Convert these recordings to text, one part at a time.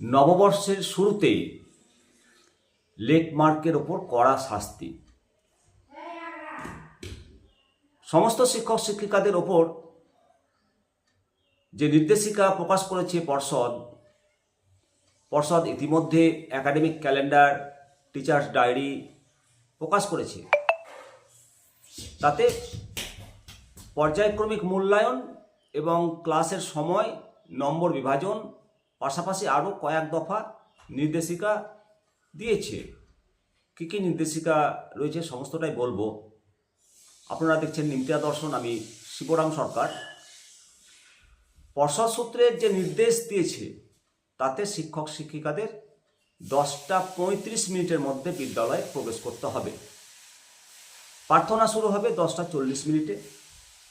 নববর্ষের শুরুতেই লেট মার্কের ওপর কড়া শাস্তি। সমস্ত শিক্ষক শিক্ষিকাদের ওপর যে নির্দেশিকা প্রকাশ করেছে পর্ষদ পর্ষদ ইতিমধ্যে একাডেমিক ক্যালেন্ডার, টিচার্স ডায়েরি প্রকাশ করেছে। তাতে পর্যায়ক্রমিক মূল্যায়ন এবং ক্লাসের সময়, নম্বর বিভাজন পাশাপাশি আরও কয়েক দফা নির্দেশিকা দিয়েছে। কী কী নির্দেশিকা রয়েছে সমস্তটাই বলব। আপনারা দেখছেন নিমতিয়া দর্শন, আমি শিবরাম সরকার। পর্ষদ সূত্রের যে নির্দেশ দিয়েছে, তাতে শিক্ষক শিক্ষিকাদের দশটা পঁয়ত্রিশ মিনিটের মধ্যে বিদ্যালয়ে প্রবেশ করতে হবে। প্রার্থনা শুরু হবে দশটা চল্লিশ মিনিটে।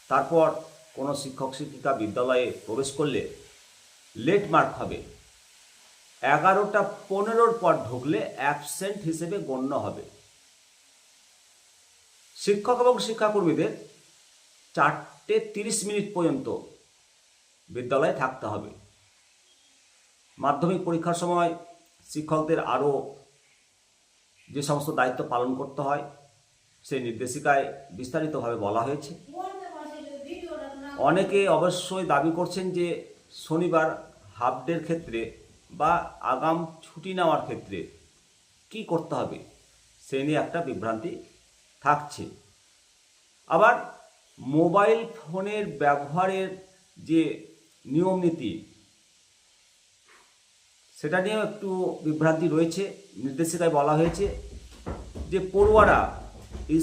তারপর কোনো শিক্ষক শিক্ষিকা বিদ্যালয়ে প্রবেশ করলে লেট মার্ক হবে। এগারোটা পনেরোর পর ঢুকলে অ্যাবসেন্ট হিসেবে গণ্য হবে। শিক্ষক এবং শিক্ষাকর্মীদের চারটে তিরিশ মিনিট পর্যন্ত বিদ্যালয়ে থাকতে হবে। মাধ্যমিক পরীক্ষার সময় শিক্ষকদের আরও যে সমস্ত দায়িত্ব পালন করতে হয় সেই নির্দেশিকায় বিস্তারিতভাবে বলা হয়েছে। অনেকে অবশ্যই দাবি করছেন যে শনিবার হাফ ডের ক্ষেত্রে বা আগাম ছুটি নেওয়ার ক্ষেত্রে কি করতে হবে? সে নিয়ে একটা বিভ্রান্তি থাকছে। আবার মোবাইল ফোনের ব্যবহারের যে নিয়ম নীতি, সেটা নিয়েও একটু বিভ্রান্তি রয়েছে। নির্দেশিকায় বলা হয়েছে যে পড়ুয়ারা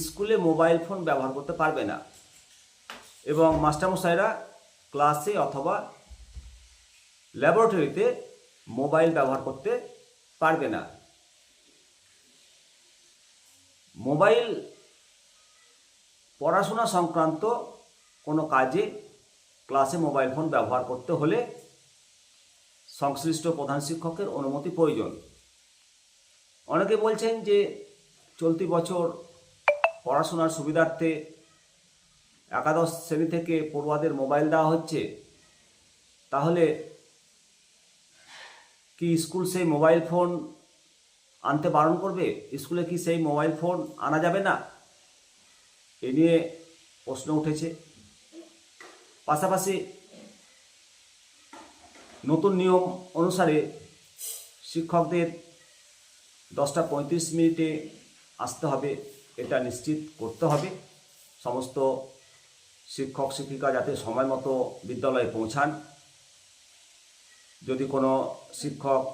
স্কুলে মোবাইল ফোন ব্যবহার করতে পারবে না এবং মাস্টারমশাইরা ক্লাসে অথবা ল্যাবরেটরিতে মোবাইল ব্যবহার করতে পারবে না। মোবাইল পড়াশোনা সংক্রান্ত কোনো কাজে ক্লাসে মোবাইল ফোন ব্যবহার করতে হলে সংশ্লিষ্ট প্রধান শিক্ষকের অনুমতি প্রয়োজন। অনেকে বলছেন যে চলতি বছর পড়াশোনার সুবিধার্থে একাদশ শ্রেণি থেকে পড়ুয়াদের মোবাইল দেওয়া হচ্ছে। তাহলে কি স্কুল সেই মোবাইল ফোন আনতে বারণ করবে? স্কুলে কি সেই মোবাইল ফোন আনা যাবে না? এ নিয়ে প্রশ্ন উঠেছে। পাশাপাশি নতুন নিয়ম অনুসারে শিক্ষকদের দশটা পঁয়ত্রিশ মিনিটে আসতে হবে, এটা নিশ্চিত করতে হবে। সমস্ত শিক্ষক শিক্ষিকা যাতে সময় মতো বিদ্যালয়ে পৌঁছান। যদি কোনো শিক্ষক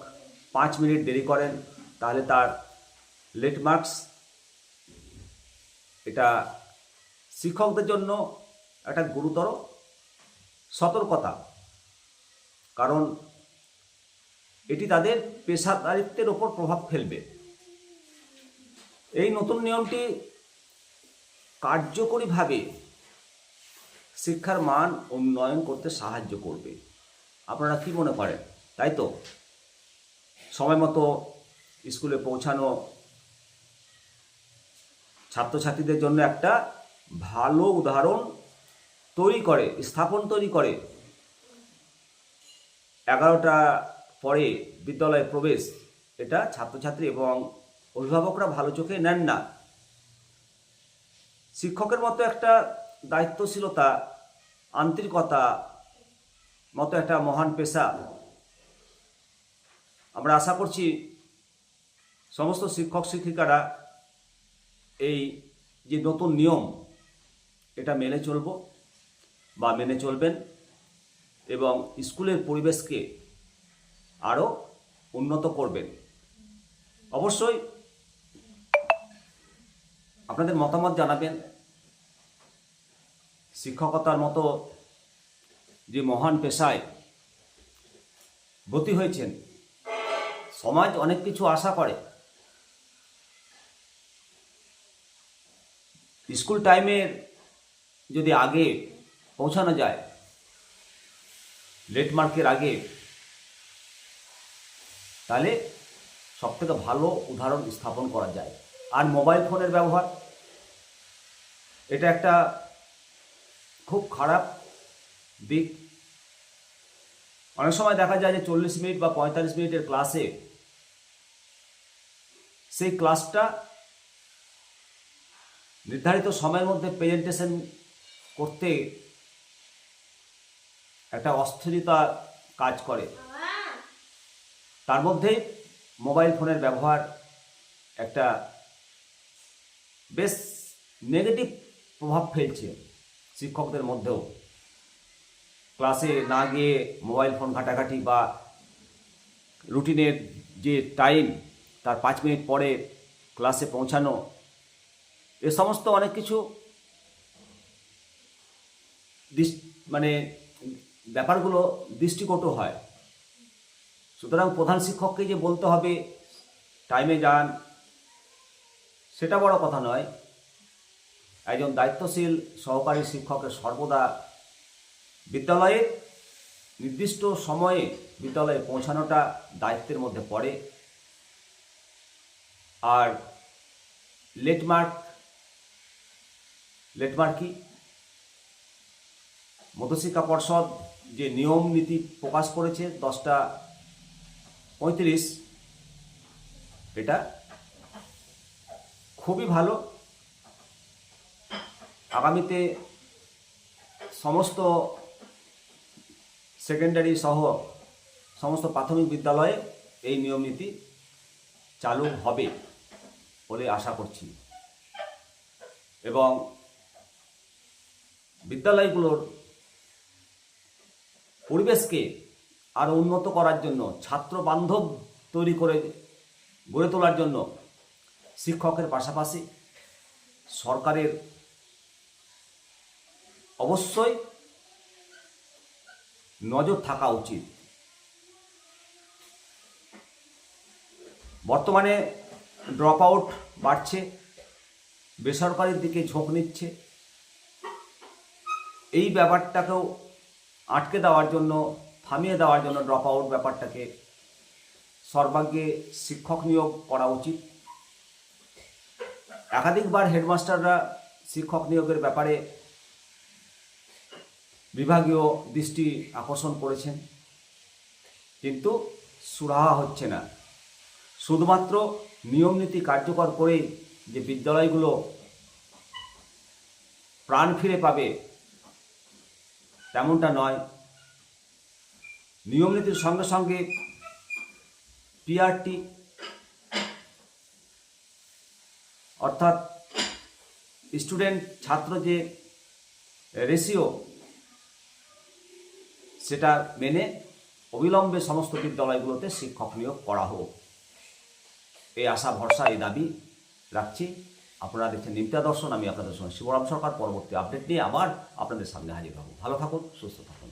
পাঁচ মিনিট দেরি করেন, তাহলে তার লেট মার্কস, এটা শিক্ষকদের জন্য একটা গুরুতর সতর্কতা। কারণ এটি তাদের পেশাদারিত্বের ওপর প্রভাব ফেলবে। এই নতুন নিয়মটি কার্যকরীভাবে শিক্ষার মান উন্নয়ন করতে সাহায্য করবে। আপনারা কি মনে করেন? তাই তো? সময় মতো স্কুলে পৌঁছানো ছাত্রছাত্রীদের জন্য একটা ভালো উদাহরণ তৈরি করে, স্থাপন তৈরি করে। এগারোটা পরে বিদ্যালয়ে প্রবেশ, এটা ছাত্রছাত্রী এবং অভিভাবকরা ভালো চোখে নেন না। শিক্ষকের মতো একটা দায়িত্বশীলতা, আন্তরিকতা মতো একটা মহান পেশা। আমরা আশা করছি সমস্ত শিক্ষক শিক্ষিকারা এই যে নতুন নিয়ম, এটা মেনে চলব বা মেনে চলবেন এবং স্কুলের পরিবেশকে আরও উন্নত করবেন। অবশ্যই আপনাদের মতামত জানাবেন। শিক্ষকতার মতো যে মহান পেশায় ব্রতী হয়েছেন, সমাজ অনেক কিছু আশা করে। স্কুল টাইমের যদি আগে পৌঁছানো যায়, লেট মার্কের আগে, তাহলে সব থেকে ভালো উদাহরণ স্থাপন করা যায়। আর মোবাইল ফোনের ব্যবহার, এটা একটা খুব খারাপ দিক। অনেক সময় দেখা যায় যে চল্লিশ মিনিট বা পঁয়তাল্লিশ মিনিটের ক্লাসে সেই ক্লাসটা নির্ধারিত সময়ের মধ্যে প্রেজেন্টেশন করতে একটা অস্থিরতা কাজ করে। তার মধ্যে মোবাইল ফোনের ব্যবহার একটা বেশ নেগেটিভ প্রভাব ফেলছে শিক্ষকদের মধ্যেও। ক্লাসে না গিয়ে মোবাইল ফোন ঘাটাঘাটি বা রুটিনের যে টাইম তার পাঁচ মিনিট পরে ক্লাসে পৌঁছানো, এ সমস্ত অনেক কিছু মানে ব্যাপারগুলো দৃষ্টিকটু হয়। সুতরাং প্রধান শিক্ষককে যে বলতে হবে, টাইমে যান, সেটা বড় কথা নয়। একজন দায়িত্বশীল, সহকারী শিক্ষকের সর্বদা বিদ্যালয়ে নির্দিষ্ট সময়ে বিদ্যালয়ে পৌঁছানোটা দায়িত্বের মধ্যে পড়ে। আর লেটমার্ক লেটমার্ক মধ্যশিক্ষা পর্ষদ যে নিয়ম নীতি প্রকাশ করেছে দশটা পঁয়ত্রিশ, এটা খুবই ভালো। আগামীতে সমস্ত সেকেন্ডারি সহ সমস্ত প্রাথমিক বিদ্যালয়ে এই নিয়ম নীতি চালু হবে বলে আশা করছি। এবং বিদ্যালয়গুলোর পরিবেশকে আরও উন্নত করার জন্য, ছাত্র বান্ধব তৈরি করে গড়ে তোলার জন্য শিক্ষকের পাশাপাশি সরকারের অবশ্যই নজর থাকা উচিত। বর্তমানে ড্রপ আউট বাড়ছে, বেসরকারির দিকে ঝোঁক নিচ্ছে। এই ব্যাপারটাকেও আটকে দেওয়ার জন্য, থামিয়ে দেওয়ার জন্য ড্রপ আউট ব্যাপারটাকে সর্বাগ্যে শিক্ষক নিয়োগ করা উচিত। একাধিকবার হেডমাস্টাররা শিক্ষক নিয়োগের ব্যাপারে বিভাগীয় দৃষ্টি আকর্ষণ করেছেন। কিন্তু সুরাহা হচ্ছে না। শুধুমাত্র নিয়মনীতি কার্যকর করেই যে বিদ্যালয়গুলো প্রাণ ফিরে পাবে, তেমনটা নয়। নিয়মনীতির সঙ্গে সঙ্গে পিআরটি অর্থাৎ স্টুডেন্ট ছাত্র যে রেশিও সেটা মেনে অবিলম্বে সমস্ত বিদ্যালয়গুলোতে শিক্ষক নিয়োগ করা হোক। এই আশা, ভরসা, এই দাবি রাখছি। আপনারা দেখছেন নিমতা দর্শন। আমি আপনাদের সঙ্গে শিবরাম সরকার। পরবর্তী আপডেট নিয়ে আবার আপনাদের সামনে হাজির হব। ভালো থাকুন, সুস্থ থাকুন।